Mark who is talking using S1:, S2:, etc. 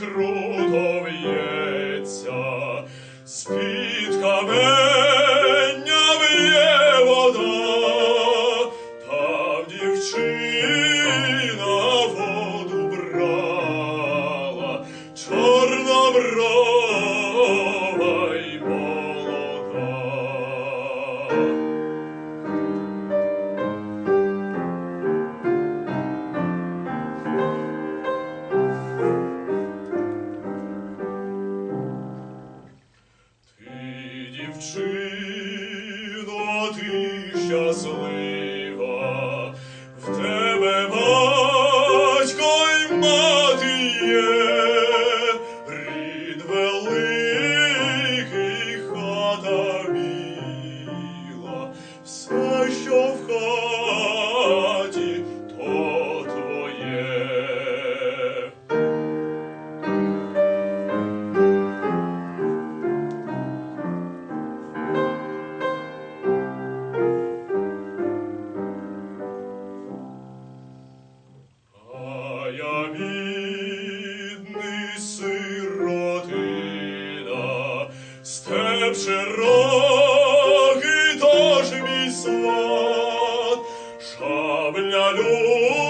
S1: круто в'ється, з-під камення в'є вода, там дівчина воду брала, чорна чорнобро. Ти, до ти щаслива, степ широкий, тоже мій сват, шабля люлька